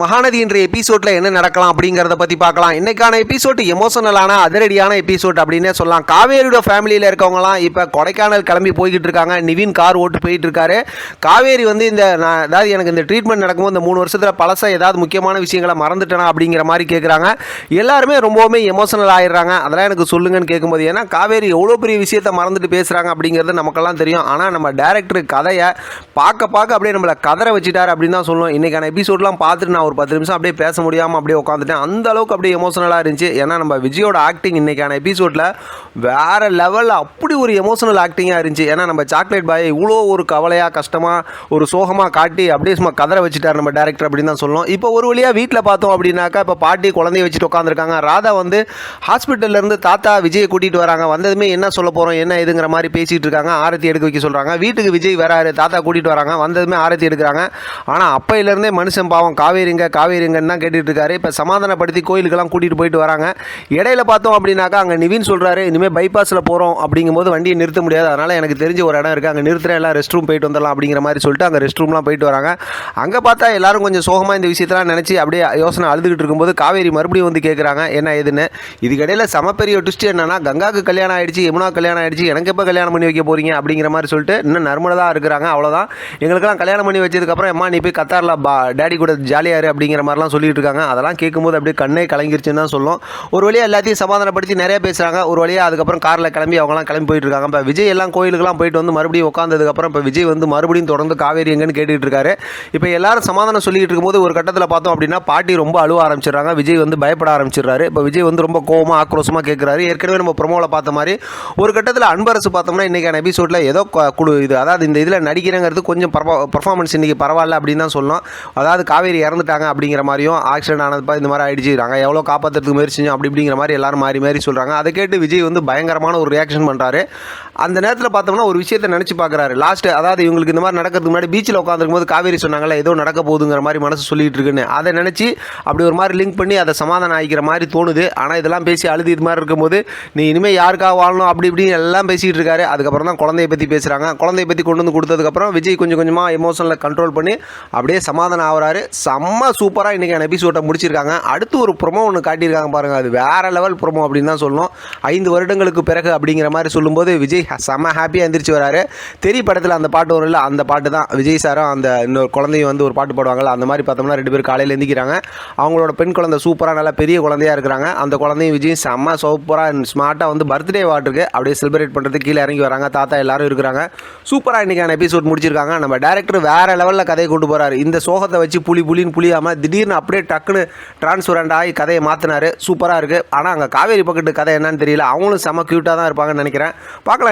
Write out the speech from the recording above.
மகாநதி என்ற எபிசோட்ல என்ன நடக்கலாம் அப்படிங்கிறத பத்தி பார்க்கலாம். இன்னைக்கான எபிசோட் எமோஷனலான அதிரடியான எபிசோட் அப்படின்னே சொல்லலாம். காவேரியோட ஃபேமிலியில் இருக்கவங்கலாம் இப்போ கொடைக்கானல் கிளம்பி போய்கிட்டு இருக்காங்க. நிவின் கார் ஓட்டு போயிட்டு இருக்காரு. காவேரி வந்து இந்த நான் அதாவது எனக்கு இந்த ட்ரீட்மெண்ட் நடக்கும்போது இந்த மூணு வருஷத்தில் பழச ஏதாவது முக்கியமான விஷயங்களை மறந்துட்டேனா அப்படிங்கிற மாதிரி கேட்குறாங்க எல்லாருமே ரொம்பவுமே எமோஷனல் ஆயிடுறாங்க. அதெல்லாம் எனக்கு சொல்லுங்கன்னு கேட்கும்போது ஏன்னா காவேரி எவ்வளோ பெரிய விஷயத்த மறந்துட்டு பேசுகிறாங்க அப்படிங்கிறது நமக்கெல்லாம் தெரியும். ஆனால் நம்ம டேரக்டர் கதையை பார்க்க பார்க்க அப்படியே நம்மளை கதற வச்சுட்டாரு அப்படின்னு தான் சொல்லணும். இன்றைக்கான எபிசோட்லாம் பார்த்துட்டு நான் ஒரு பத்து நிமிஷம் அப்படியே பேச முடியாமல் அப்படியே உட்காந்துட்டேன் அந்த அளவுக்கு அப்படியே எமோஷனலாக இருந்துச்சு. ஏன்னா நம்ம விஜயோட ஆக்டிங் இன்றைக்கான எபிசோடில் வேறு லெவலில் அப்படி ஒரு எமோஷனல் ஆக்டிங்காக இருந்துச்சு. ஏன்னா நம்ம சாக்லேட் பாய் இவ்வளோ ஒரு கவலையாக கஷ்டமாக ஒரு சோகமாக காட்டி அப்படியே சும்மா கதற வச்சுட்டார் நம்ம டேரக்டர் அப்படின்னு தான் சொல்லணும். இப்போ ஒரு வழியாக வீட்டில் பார்த்தோம் அப்படின்னாக்கா இப்போ பாட்டி குழந்தைய வச்சுட்டு உட்காந்துருக்காங்க ராதா வந்து ஹாஸ்பிட்டல்ல இருந்து தாத்தா விஜயை கூட்டிகிட்டு வராங்க. வந்ததுமே என்ன சொல்ல போகிறோம் என்ன இதுங்கிற மாதிரி பேசிகிட்டு இருக்காங்க. ஆரத்தி எடுக்க வைக்க சொல்கிறாங்க வீட்டுக்கு விஜய் வராரு தாத்தா கூட்டிகிட்டு வராங்க. வந்ததுமே ஆரத்தி எடுக்கிறாங்க. ஆனால் அப்பையிலேருந்தே மனுஷன் பாவம் காவேரி காவேரிங்க காவேரிங்கன்னு தான் கேட்டுட்டு இருக்காரு இப்போ சமாதானப்படுத்தி கோயிலுக்கெல்லாம் கூட்டிகிட்டு போயிட்டு வராங்க. இடையில பார்த்தோம் அப்படின்னாக்கா அங்கே நிவின் சொல்கிறாரு இனிமேல் பைபாஸில் போகிறோம் அப்படிங்கும்போது வண்டியை நிறுத்த முடியாது. அதனால் எனக்கு தெரிஞ்ச ஒரு இடம் இருக்குது அங்கே நிறுத்துற எல்லாம் ரெஸ்ட் ரூம் போயிட்டு வந்துடலாம் அப்படிங்கிற மாதிரி சொல்லிட்டு அங்கே ரெஸ்ட் ரூம்லாம் போயிட்டு வராங்க. அங்கே பார்த்தா எல்லாரும் கொஞ்சம் சோகமாக இந்த விஷயத்தெல்லாம் நினச்சி அப்படியே யோசனை அழுதுகிட்டு இருக்கும்போது காவேரி மறுபடியும் வந்து கேட்குறாங்க என்ன ஏதுன்னு? இதுக்கடையில் சம பெரிய ட்விஸ்ட் என்னன்னா கங்காவுக்கு கல்யாணம் ஆயிடுச்சு யமுனா கல்யாணம் ஆயிடுச்சு எனக்கு எப்போ கல்யாணம் பண்ணி வைக்க போறீங்க? அப்படிங்கிற மாதிரி சொல்லிட்டு இன்னும் நர்மலா இருக்கிறாங்க அவ்வளோதான் எங்களுக்கெல்லாம் கல்யாணம் பண்ணி வச்சதுக்கப்புறம் அம்மா நீ போய் கத்தாரில் பா டேடி கூட ஜாலியாக இரு அப்படிங்கிற மாதிரிலாம் சொல்லிட்டு இருக்காங்க. அதெல்லாம் கேட்கும்போது அப்படியே கண்ணே கலங்கிருச்சுன்னு தான் சொல்லும் ஒரு வழியாக எல்லாத்தையும் சமாதானப்படுத்தி நிறைய பேசுகிறாங்க ஒரு வழியாக அதுக்கப்புறம் காரில் கிளம்பி அவங்கலாம் கிளம்பி போயிட்டு இருக்காங்க. இப்போ விஜய் எல்லாம் கோயிலுக்குலாம் போயிட்டு வந்து மறுபடியும் உட்காந்ததுக்கப்புறம் இப்போ விஜய் வந்து மறுபடியும் தொடர்ந்து காவேரி எங்கன்னு கேட்டுட்டு இருக்காரு. இப்போ எல்லாரும் சமாதானம் சொல்லிட்டு இருக்கும்போது ஒரு கட்டத்தில் பார்த்தோம் அப்படின்னா பாட்டி ரொம்ப அழுவ ஆரம்பிச்சிடுறாங்க. விஜய் வந்து பயப்பட ஆரம்பிச்சிடுறாரு. இப்போ விஜய் வந்து ரொம்ப கோவமாக ஆக்ரோஷமாக கேட்குறாரு ஏற்கனவே நம்ம ப்ரொமோவில் பார்த்த மாதிரி ஒரு கட்டத்தில் அன்பரசு பார்த்தோம்னா இன்றைக்கான எபிசோடில் ஏதோ குழு இது அதாவது இந்த இதில் நடிக்கிறங்கிறது கொஞ்சம் பர்ஃபார்மன்ஸ் இன்றைக்கி பரவாயில்ல அப்படின்னு தான் சொல்லலாம் அதாவது காவேரி இறந்துட்டாங்க அப்படிங்கிற மாதிரியும் ஆக்சிடென்ட் ஆனதுப்பா இந்த மாதிரி ஆயிடுச்சு. நாங்கள் எவ்வளோ காப்பாற்றுறதுக்கு முயற்சி செஞ்சோம் அப்படி இப்படிங்கிற மாதிரி எல்லாரும் மாறி மாறி சொல்கிறாங்க அதை கேட்டு விஜய் வந்து பயங்கரமான ஒரு ரியாக்ஷன் பண்ணுறாரு அந்த நேரத்தில் பார்த்தோம்னா ஒரு விஷயத்தை நினச்சி பார்க்குறாரு. லாஸ்ட் அதாவது இவங்களுக்கு இந்த மாதிரி நடக்கிறதுக்கு முன்னாடி பீச்சில் உட்காந்துருக்கும் போது காவேரி சொன்னாங்களே ஏதோ நடக்க போகுதுங்கிற மாதிரி மனசு சொல்லிட்டு இருக்குன்னு. அதை நினச்சி அப்படி ஒரு மாதிரி லிங்க் பண்ணி அதை சமாதானம் ஆகிக்கிற மாதிரி தோணுது. ஆனால் இதெல்லாம் பேசி அழுது இது மாதிரி இருக்கும்போது நீ இனிமேல் யாருக்காக வாழணும்? அப்படி இப்படி எல்லாம் பேசிகிட்டு இருக்காரு. அதுக்கப்புறம் தான் குழந்தைய பற்றி பேசுகிறாங்க குழந்தைய பற்றி கொண்டு வந்து கொடுத்ததுக்கப்புறம் விஜய் கொஞ்சம் கொஞ்சமாக எமோஷனில் கண்ட்ரோல் பண்ணி அப்படியே சமாதானம் ஆகுறாரு. செம்ம சூப்பராக இன்றைக்கான எபிசோட்டை முடிச்சிருக்காங்க. அடுத்து ஒரு ப்ரொமோ ஒன்று காட்டியிருக்காங்க பாருங்கள் அது வேறு லெவல் ப்ரொமோ அப்படின்னு தான் சொல்லணும். ஐந்து வருடங்களுக்கு பிறகு அப்படிங்கிற மாதிரி சொல்லும்போது விஜய் செம்ம ஹாப்பியாக எந்திரிச்சு வராரு. தெரி படத்தில் அந்த பாட்டு வரும்ல அந்த பாட்டு தான். விஜய் சாரும் அந்த இன்னொரு குழந்தையும் வந்து ஒரு பாட்டு பாடுவாங்கள்ல அந்த மாதிரி பார்த்தோம்னா ரெண்டு பேரும் காலையில் எந்திக்கிறாங்க. அவங்களோட பெண் குழந்தை சூப்பராக நல்லா பெரிய குழந்தையா இருக்கிறாங்க. அந்த குழந்தையும் விஜய் செம்ம சூப்பராக ஸ்மார்ட்டாக வந்து பர்த்டே வாட்ருக்கு அப்படியே செலிப்ரேட் பண்ணுறதுக்கு கீழே இறங்கி வராங்க. தாத்தா எல்லாரும் இருக்கிறாங்க. சூப்பராக இன்றைக்கான எபிசோட் முடிச்சிருக்காங்க. நம்ம டேரக்டர் வேற லெவலில் கதையை கொண்டு போகிறாரு இந்த சோகத்தை வச்சு புலி புலின்னு புளியாமல் திடீர்னு அப்படியே டக்குன்னு டிரான்ஸ்பரண்ட் ஆகி கதையை மாற்றினார் சூப்பராக இருக்குது ஆனால் அங்கே காவேரி பக்கத்து கதை என்னன்னு தெரியல. அவங்களும் செம்ம க்யூட்டாக தான் இருப்பாங்கன்னு நினைக்கிறேன். பார்க்கலாம்